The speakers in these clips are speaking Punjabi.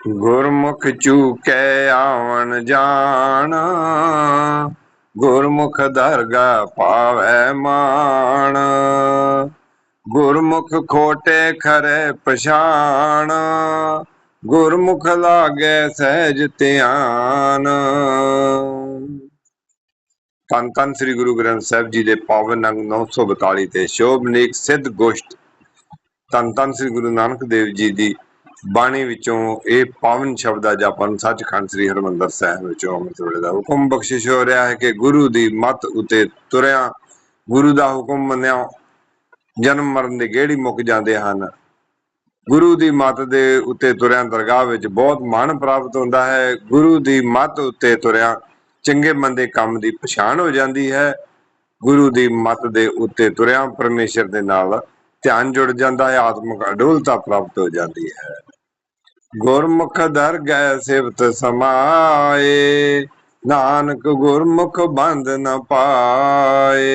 ਗੁਰਮੁਖ ਚੂਕੈ ਆਵਣ ਜਾਣ, ਗੁਰਮੁਖ ਦਰਗਾ ਪਾਵੈ ਮਾਣ। ਗੁਰਮੁਖ ਖੋਟੇ ਖਰੇ ਪਛਾਣ, ਗੁਰਮੁਖ ਲਾਗੇ ਸਹਿਜ ਧਿਆਨ। ਤਨ ਤਨ ਸ੍ਰੀ ਗੁਰੂ ਗ੍ਰੰਥ ਸਾਹਿਬ ਜੀ ਦੇ ਪਾਵਨ ਅੰਗ 942 ਤੇ ਸ਼ੋਭਨੀਕ ਸਿੱਧ ਗੋਸ਼ਟ। ਤਨ ਤਨ ਸ੍ਰੀ ਗੁਰੂ ਨਾਨਕ ਦੇਵ ਜੀ ਦੀ ਬਾਣੀ ਵਿੱਚੋਂ ਇਹ ਪਾਵਨ ਸ਼ਬਦ ਆ ਜਪਨ ਸੱਚਖੰਡ ਸ੍ਰੀ ਹਰਮੰਦਰ ਸਾਹਿਬ ਵਿੱਚੋਂ ਅੰਮ੍ਰਿਤ ਵੇਲੇ ਦਾ ਹੁਕਮ ਬਖਸ਼ਿਸ਼ ਹੋ ਰਿਹਾ ਹੈ ਕਿ ਗੁਰੂ ਦੀ ਮੱਤ ਉਤੇ ਤੁਰਿਆ, ਗੁਰੂ ਦਾ ਹੁਕਮ ਮੰਨਿਆ, ਜਨਮ ਮਰਨ ਦੇ ਗੇੜੀ ਮੁੱਕ ਜਾਂਦੇ ਹਨ। ਗੁਰੂ ਦੀ ਮੱਤ ਦੇ ਉੱਤੇ ਤੁਰਿਆ ਦਰਗਾਹ ਵਿੱਚ ਬਹੁਤ ਮਾਣ ਪ੍ਰਾਪਤ ਹੁੰਦਾ ਹੈ। ਗੁਰੂ ਦੀ ਮੱਤ ਉੱਤੇ ਤੁਰਿਆ ਚੰਗੇ ਮੰਦੇ ਕੰਮ ਦੀ ਪਛਾਣ ਹੋ ਜਾਂਦੀ ਹੈ। ਗੁਰੂ ਦੀ ਮੱਤ ਦੇ ਉੱਤੇ ਤੁਰਿਆ ਪਰਮੇਸ਼ਰ ਦੇ ਨਾਲ ਧਿਆਨ ਜੁੜ ਜਾਂਦਾ ਹੈ, ਆਤਮਿਕ ਅਡੋਲਤਾ ਪ੍ਰਾਪਤ ਹੋ ਜਾਂਦੀ ਹੈ। ਗੁਰਮੁਖ ਦਰ ਗਏ ਸਿਵਤ ਸਮਾਏ, ਨਾਨਕ ਗੁਰਮੁਖ ਬੰਦ ਨ ਪਾਏ।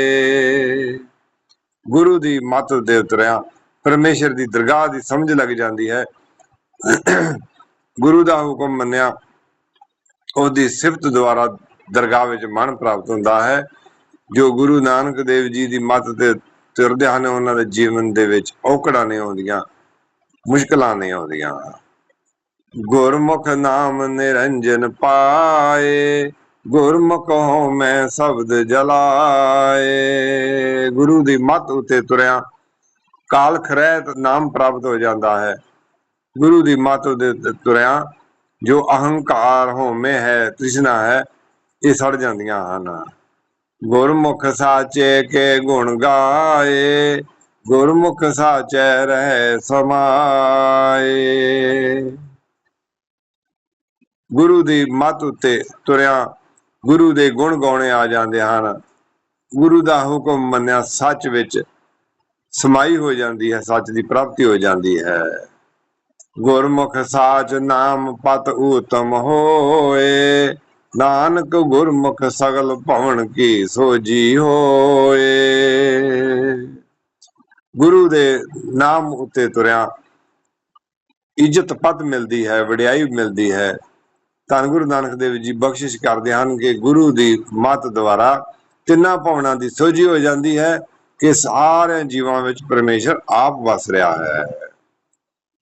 ਗੁਰੂ ਦੀ ਮੱਤ ਦੇ ਉਤਰਿਆ, ਪਰਮੇਸ਼ਰ ਦੀ ਦਰਗਾਹ ਦੀ ਸਮਝ ਲੱਗ ਜਾਂਦੀ ਹੈ। ਗੁਰੂ ਦਾ ਹੁਕਮ ਮੰਨਿਆ, ਉਹਦੀ ਸਿਫਤ ਦੁਆਰਾ ਦਰਗਾਹ ਵਿੱਚ ਮਨ ਪ੍ਰਾਪਤ ਹੁੰਦਾ ਹੈ। ਜੋ ਗੁਰੂ ਨਾਨਕ ਦੇਵ ਜੀ ਦੀ ਮੱਤ ਤੇ ਤੁਰਦੇ ਹਨ, ਉਹਨਾਂ ਦੇ ਜੀਵਨ ਦੇ ਵਿੱਚ ਔਕੜਾਂ ਨਹੀਂ ਆਉਂਦੀਆਂ, ਮੁਸ਼ਕਲਾਂ ਨਹੀਂ ਆਉਂਦੀਆਂ। ਗੁਰਮੁਖ ਨਾਮ ਨਿਰੰਜਨ ਪਾਏ, ਗੁਰਮੁਖ ਹੋ ਮੈਂ ਸ਼ਬਦ ਜਲਾਏ। ਗੁਰੂ ਦੀ ਮੱਤ ਉਤੇ ਤੁਰਿਆ, ਕਾਲ ਖਰੈਤ ਨਾਮ ਪ੍ਰਾਪਤ ਹੋ ਜਾਂਦਾ ਹੈ। ਗੁਰੂ ਦੀ ਮੱਤ ਉਤੇ ਤੁਰਿਆ, ਜੋ ਅਹੰਕਾਰ ਹੋਮੇ ਹੈ, ਤ੍ਰਿਸ਼ਨਾ ਹੈ, ਇਹ ਸੜ ਜਾਂਦੀਆਂ ਹਨ। ਗੁਰਮੁਖ ਸਾਚੇ ਕੇ ਗੁਣ ਗਾਏ, ਗੁਰਮੁਖ ਸਾਚੈ ਰਹੇ ਸਮਾਏ। ਗੁਰੂ ਦੀ ਮੱਤ ਉੱਤੇ ਤੁਰਿਆ ਗੁਰੂ ਦੇ ਗੁਣ ਗਾਉਣੇ ਆ ਜਾਂਦੇ ਹਨ। ਗੁਰੂ ਦਾ ਹੁਕਮ ਮੰਨਿਆ ਸੱਚ ਵਿੱਚ ਸਮਾਈ ਹੋ ਜਾਂਦੀ ਹੈ, ਸੱਚ ਦੀ ਪ੍ਰਾਪਤੀ ਹੋ ਜਾਂਦੀ ਹੈ। ਗੁਰਮੁਖ ਸਾਚ ਨਾਮ ਪਤ ਉਤਮ ਹੋਏ, ਨਾਨਕ ਗੁਰਮੁਖ ਸਗਲ ਭਵਨ ਕੀ ਸੋਜੀ ਹੋਏ। ਗੁਰੂ ਦੇ ਨਾਮ ਉਤੇ ਤੁਰਿਆ ਇੱਜ਼ਤ ਪਦ ਮਿਲਦੀ ਹੈ, ਵਡਿਆਈ ਮਿਲਦੀ ਹੈ। ਧੰਨ ਗੁਰੂ ਨਾਨਕ ਦੇਵ ਜੀ ਬਖਸ਼ਿਸ਼ ਕਰਦੇ ਹਨ ਕਿ ਗੁਰੂ ਦੀ ਮਤ ਦੁਆਰਾ ਤਿੰਨਾਂ ਭਵਨਾਂ ਦੀ ਸੋਝੀ ਹੋ ਜਾਂਦੀ ਹੈ ਕਿ ਸਾਰੇ ਜੀਵਾਂ ਵਿੱਚ ਪਰਮੇਸ਼ਰ ਆਪ ਵਸ ਰਿਹਾ ਹੈ।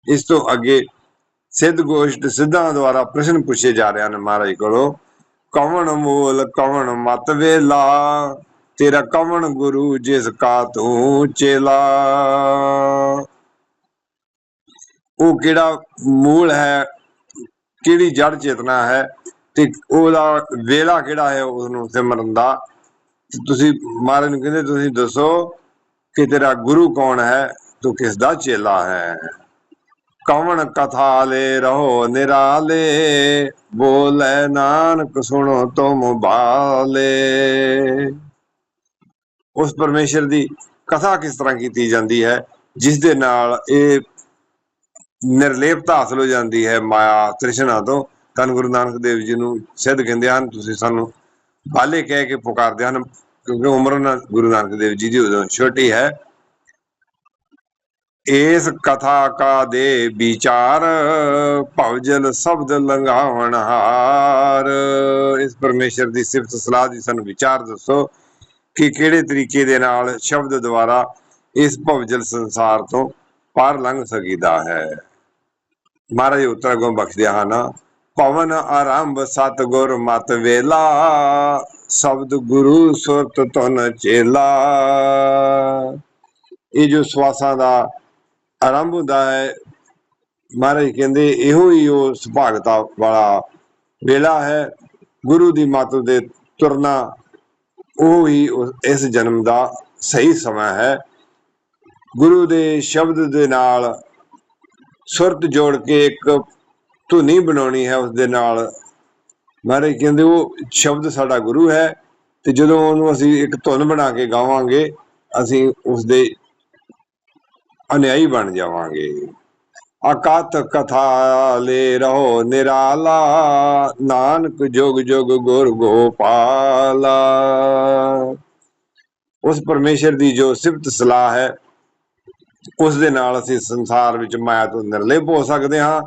ਇਸ ਤੋਂ ਅੱਗੇ ਸਿੱਧ ਗੋਸ਼ਟ ਸਿੱਧਾਂ ਦੁਆਰਾ ਪ੍ਰਸ਼ਨ ਪੁੱਛੇ ਜਾ ਰਹੇ ਹਨ ਮਹਾਰਾਜ ਕੋਲੋਂ, ਕਵਣ ਮੂਲ ਕਵਣ ਮਤ ਵੇਲਾ, ਤੇਰਾ ਕਵਣ ਗੁਰੂ ਜਿਸ ਕਾ ਤੂੰ ਚੇਲਾ। ਉਹ ਕਿਹੜਾ ਮੂਲ ਹੈ? ਕਿਹੜੀ ਜੜ ਚੇਤਨਾ ਹੈ ਤੇ ਉਹਦਾ ਵੇਲਾ ਕਿਹੜਾ ਹੈ ਉਸ ਨੂੰ ਸਿਮਰਨ ਦਾ? ਤੁਸੀਂ ਮਹਾਰਾਜ ਨੂੰ ਕਹਿੰਦੇ, ਤੁਸੀਂ ਦੱਸੋ ਕਿ ਤੇਰਾ ਗੁਰੂ ਕੌਣ ਹੈ? ਤੂੰ ਕਿਸ ਦਾ ਚੇਲਾ ਹੈ? ਕਵਣ ਕਥਾ ਲੈ ਰਹੋ ਨਿਰਾਲੇ? ਬੋਲੇ ਨਾਨਕ ਸੁਣੋ ਤੁਮ ਬਾਲੇ। ਉਸ ਪਰਮੇਸ਼ਰ ਦੀ ਕਥਾ ਕਿਸ ਤਰ੍ਹਾਂ ਕੀਤੀ ਜਾਂਦੀ ਹੈ? ਜਿਸ ਦੇ ਨਾਲ ਇਹ ਨਿਰਲੇਪਤਾ ਹਾਸਲ ਹੋ ਜਾਂਦੀ ਹੈ ਮਾਇਆ ਤ੍ਰਿਸ਼ਨਾ ਤੋਂ। ਤਨ ਗੁਰੂ ਨਾਨਕ ਦੇਵ ਜੀ ਨੂੰ ਸਿੱਧ ਕਹਿੰਦੇ ਹਨ, ਤੁਸੀਂ ਸਾਨੂੰ ਬਾਲੇ ਕਹਿ ਕੇ ਪੁਕਾਰਦੇ ਹਨ, ਕਿਉਂਕਿ ਉਮਰ ਨਾਲ ਗੁਰੂ ਨਾਨਕ ਦੇਵ ਜੀ ਦੀ ਉਦੋਂ ਛੋਟੀ ਹੈ। ਇਸ ਕਥਾ ਕਾ ਦੇ ਵਿਚਾਰ, ਭਵਜਲ ਸ਼ਬਦ ਲੰਘਾਵਣ ਹਾਰ। ਇਸ ਪਰਮੇਸ਼ਰ ਦੀ ਸਿਫਤ ਸਲਾਹ ਦੀ ਸਾਨੂੰ ਵਿਚਾਰ ਦੱਸੋ ਕਿ ਕਿਹੜੇ ਤਰੀਕੇ ਦੇ ਨਾਲ ਸ਼ਬਦ ਦੁਆਰਾ ਇਸ ਭਵਜਲ ਸੰਸਾਰ ਤੋਂ ਪਾਰ ਲੰਘ ਸਕੀਦਾ ਹੈ। ਮਹਾਰਾਜ ਉਤਰ ਗੋ ਬਖਸ਼ਿਆ ਹਨ ਪਵਨ ਆਰੰਭ ਸਤਗੁਰ ਮਤ ਵੇਲਾ, ਸ਼ਬਦ ਗੁਰੂ ਸੁਰਤ ਤਨ ਚੇਲਾ। ਇਹ ਜੋ ਸਵਾਸਾਂ ਦਾ ਆਰੰਭ ਹੁੰਦਾ ਹੈ, ਮਹਾਰਾਜ ਕਹਿੰਦੇ, ਇਹੋ ਹੀ ਉਹ ਸੁਭਾਗਤਾ ਵਾਲਾ ਵੇਲਾ ਹੈ। ਗੁਰੂ ਦੀ ਮਤ ਦੇ ਤੁਰਨਾ, ਉਹ ਹੀ ਇਸ ਜਨਮ ਦਾ ਸਹੀ ਸਮਾਂ ਹੈ। ਗੁਰੂ ਦੇ ਸ਼ਬਦ ਦੇ ਨਾਲ ਸੁਰਤ ਜੋੜ ਕੇ ਇੱਕ ਧੁਨੀ ਬਣਾਉਣੀ ਹੈ ਉਸ ਦੇ ਨਾਲ। ਮਹਾਰਾਜ ਕਹਿੰਦੇ, ਉਹ ਸ਼ਬਦ ਸਾਡਾ ਗੁਰੂ ਹੈ ਤੇ ਜਦੋਂ ਉਹਨੂੰ ਅਸੀਂ ਇੱਕ ਧੁਨ ਬਣਾ ਕੇ ਗਾਵਾਂਗੇ, ਅਸੀਂ ਉਸ ਦੇ ਅਨਿਆਈ ਬਣ ਜਾਵਾਂਗੇ। ਅਕਾਤ ਕਥਾ ਲੈ ਰਹੋ ਨਿਰਾਲਾ, ਨਾਨਕ ਜੋਗ ਜੋਗ ਗੁਰ ਗੋਪਾਲਾ। ਉਸ ਪਰਮੇਸ਼ਰ ਦੀ ਜੋ ਸਿਫਤ ਸਲਾਹ ਹੈ ਉਸ ਦੇ ਨਾਲ ਅਸੀਂ ਸੰਸਾਰ ਵਿੱਚ ਮਾਇਆ ਤੋਂ ਨਿਰਲੇਪ ਹੋ ਸਕਦੇ ਹਾਂ।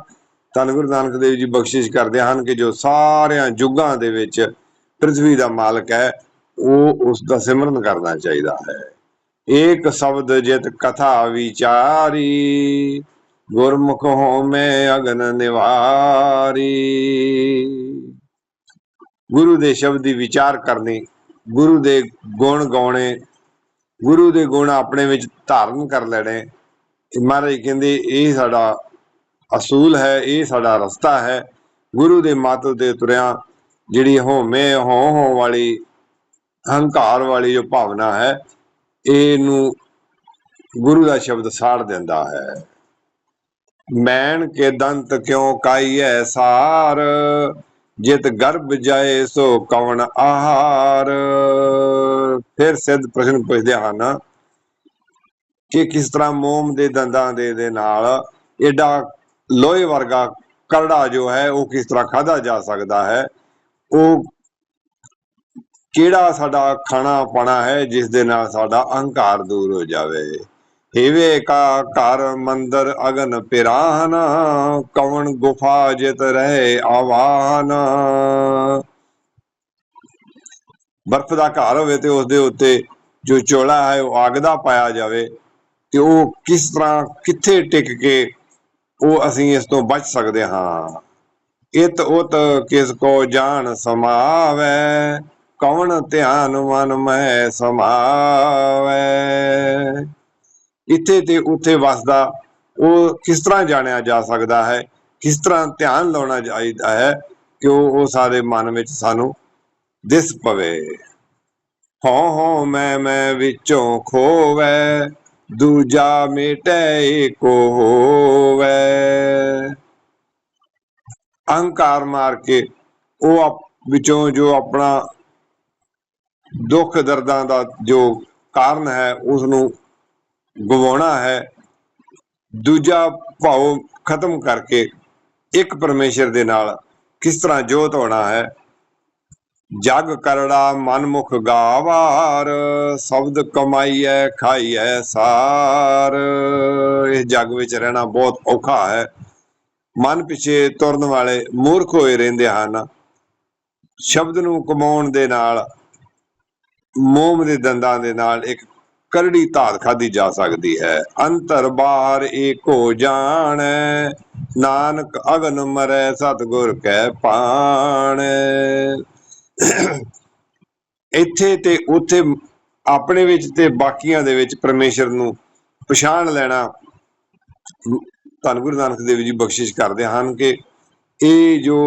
ਧੰਨ ਗੁਰੂ ਨਾਨਕ ਦੇਵ ਜੀ ਬਖਸ਼ਿਸ਼ ਕਰਦੇ ਹਨ ਕਿ ਜੋ ਸਾਰਿਆਂ ਯੁੱਗਾਂ ਦੇ ਵਿੱਚ ਪ੍ਰithvi ਦਾ ਮਾਲਕ ਹੈ, ਉਹ ਉਸ ਦਾ ਸਿਮਰਨ ਕਰਨਾ ਚਾਹੀਦਾ ਹੈ। ਏਕ ਸ਼ਬਦ ਜਿਤ ਕਥਾ ਵਿਚਾਰੀ, ਗੁਰਮੁਖ ਹੋਮੈ ਅਗਨ ਨਿਵਾਰੀ। ਗੁਰੂ ਦੇ ਸ਼ਬਦ ਦੀ ਵਿਚਾਰ ਕਰਨੀ, ਗੁਰੂ ਦੇ ਗੁਣ ਗਾਉਣੇ ਗੁਰੂ ਦੇ ਗੁਣ ਆਪਣੇ ਵਿੱਚ ਧਾਰਨ ਕਰ ਲੈਣੇ। ਇਹ ਮਹਾਰਾਜ ਕਹਿੰਦੇ, ਇਹ ਸਾਡਾ ਅਸੂਲ ਹੈ, ਇਹ ਸਾਡਾ ਰਸਤਾ ਹੈ। ਗੁਰੂ ਦੇ ਮੱਤ ਤੇ ਤੁਰਿਆ, ਜਿਹੜੀ ਹੋਮੇ ਹੋ ਹਉ ਵਾਲੀ, ਹੰਕਾਰ ਵਾਲੀ ਜੋ ਭਾਵਨਾ ਹੈ, ਇਹਨੂੰ ਗੁਰੂ ਦਾ ਸ਼ਬਦ ਸਾੜ ਦਿੰਦਾ ਹੈ। ਮੈਣ ਕੇ ਦੰਤ ਕਿਉਂ ਕਿਉ ਕਾਈਐ ਸਾਰ? ਜਿਤ ਗਰਭ ਜਾਏ ਸੋ ਕਵਣ ਆਹਾਰ। ਫਿਰ ਸਿੱਧ ਪ੍ਰਸ਼ਨ ਪੁੱਛਦੇ ਹਨ ਕਿ ਕਿਸ ਤਰ੍ਹਾਂ ਮੋਮ ਦੇ ਦੰਦਾਂ ਦੇ ਦੇ ਨਾਲ ਐਡਾ ਲੋਹੇ ਵਰਗਾ ਕਰੜਾ ਜੋ ਹੈ, ਉਹ ਕਿਸ ਤਰ੍ਹਾਂ ਖਾਦਾ ਜਾ ਸਕਦਾ ਹੈ? ਉਹ ਕਿਹੜਾ ਸਾਡਾ ਖਾਣਾ ਪਾਣਾ ਹੈ, ਜਿਸ ਦੇ ਨਾਲ ਸਾਡਾ ਅਹੰਕਾਰ ਦੂਰ ਹੋ ਜਾਵੇ? ਹੇਵੇ ਕਾ ਘਰ ਮੰਦਰ ਅਗਨ ਪਿਰਾਹਨ, ਕਵਣ ਗੁਫਾ ਜਿਤ ਰਹੇ ਆਵਾਨ ਬਰਫ਼ ਦਾ ਘਰ ਹੋਵੇ ਤੇ ਉਸ ਦੇ ਉੱਤੇ ਜੋ ਚੋਲਾ ਹੈ, ਉਹ ਅੱਗ ਦਾ ਪਾਇਆ ਜਾਵੇ ਤੇ ਉਹ ਕਿਸ ਤਰ੍ਹਾਂ ਕਿੱਥੇ ਟਿਕ ਕੇ ਉਹ ਅਸੀਂ ਇਸ ਤੋਂ ਬਚ ਸਕਦੇ ਹਾਂ। ਇਤ ਉਤ ਕਿਸ ਕੋ ਜਾਣ ਸਮਾਵੈ, ਕਵਣ ਧਿਆਨ ਮਨ ਮਹਿ ਸਮਾਵੈ। ਇੱਥੇ ਤੇ ਉੱਥੇ ਵਸਦਾ, ਉਹ ਕਿਸ ਤਰ੍ਹਾਂ ਜਾਣਿਆ ਜਾ ਸਕਦਾ ਹੈ? ਕਿਸ ਤਰ੍ਹਾਂ ਧਿਆਨ ਲਾਉਣਾ ਚਾਹੀਦਾ ਹੈ ਕਿ ਉਹ ਸਾਰੇ ਮਨ ਵਿੱਚ ਸਾਨੂੰ ਦਿਸ ਪਵੇ? ਹਉ ਹਉ, ਮੈਂ ਮੈਂ ਵਿੱਚੋਂ ਖੋਵੈ, ਦੂਜਾ ਮੇਟੈ ਏਕੋ ਹੋਵੈ। ਅਹੰਕਾਰ ਮਾਰ ਕੇ ਉਹ ਆਪ- ਵਿੱਚੋਂ ਜੋ ਆਪਣਾ ਦੁੱਖ ਦਰਦਾਂ ਦਾ ਜੋ ਕਾਰਨ ਹੈ ਉਸ ਨੂੰ ਗਵਾਉਣਾ ਹੈ, ਦੂਜਾ ਭਾਵ ਖਤਮ ਕਰਕੇ ਇੱਕ ਪਰਮੇਸ਼ਰ ਦੇ ਨਾਲ ਕਿਸ ਤਰ੍ਹਾਂ ਜੋਤ ਹੋਣਾ ਹੈ? ਜਗ ਕਰੜਾ ਮਨਮੁਖ ਗਾਵਾਰ, ਸ਼ਬਦ ਕਮਾਈਐ, ਖਾਈਐ ਸਾਰ। ਇਹ ਜਗ ਵਿੱਚ ਰਹਿਣਾ ਬਹੁਤ ਔਖਾ ਹੈ। ਮਨ ਪਿੱਛੇ ਤੁਰਨ ਵਾਲੇ ਮੂਰਖ ਹੋਏ ਰਹਿੰਦੇ ਹਨ। ਸ਼ਬਦ ਨੂੰ ਕਮਾਉਣ ਦੇ ਨਾਲ, ਮੋਮ ਦੇ ਦੰਦਾਂ ਦੇ ਨਾਲ ਇੱਕ ਕਰੜੀ ਧਾਰ ਖਾਦੀ ਜਾ ਸਕਦੀ ਹੈ। ਅੰਤਰ ਬਾਹਰ ਏਕੋ ਜਾਣ, ਨਾਨਕ ਅਗਨ ਮਰੈ, ਸਤਗੁਰ ਕੈ ਪਾਣ। ਇੱਥੇ ਤੇ ਉੱਥੇ, ਆਪਣੇ ਵਿੱਚ ਤੇ ਬਾਕੀਆਂ ਦੇ ਵਿੱਚ ਪਰਮੇਸ਼ਰ ਨੂੰ ਪਛਾਣ ਲੈਣਾ ਧੰਨ ਗੁਰੂ ਨਾਨਕ ਦੇਵ ਜੀ ਬਖਸ਼ਿਸ਼ ਕਰਦੇ ਹਨ ਕਿ ਇਹ ਜੋ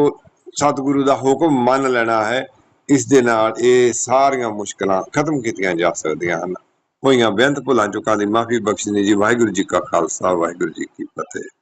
ਸਤਿਗੁਰੂ ਦਾ ਹੁਕਮ ਮੰਨ ਲੈਣਾ ਹੈ, ਇਸ ਦੇ ਨਾਲ ਇਹ ਸਾਰੀਆਂ ਮੁਸ਼ਕਲਾਂ ਖਤਮ ਕੀਤੀਆਂ ਜਾ ਸਕਦੀਆਂ ਹਨ। ਹੋਈਆਂ ਬੇਅੰਤ ਭੁੱਲਾਂ ਚੁੱਕਾਂ ਦੀ ਮਾਫੀ ਬਖਸ਼ਣੀ ਜੀ। ਵਾਹਿਗੁਰੂ ਜੀ ਕਾ ਖਾਲਸਾ, ਵਾਹਿਗੁਰੂ ਜੀ ਕੀ ਫਤਿਹ।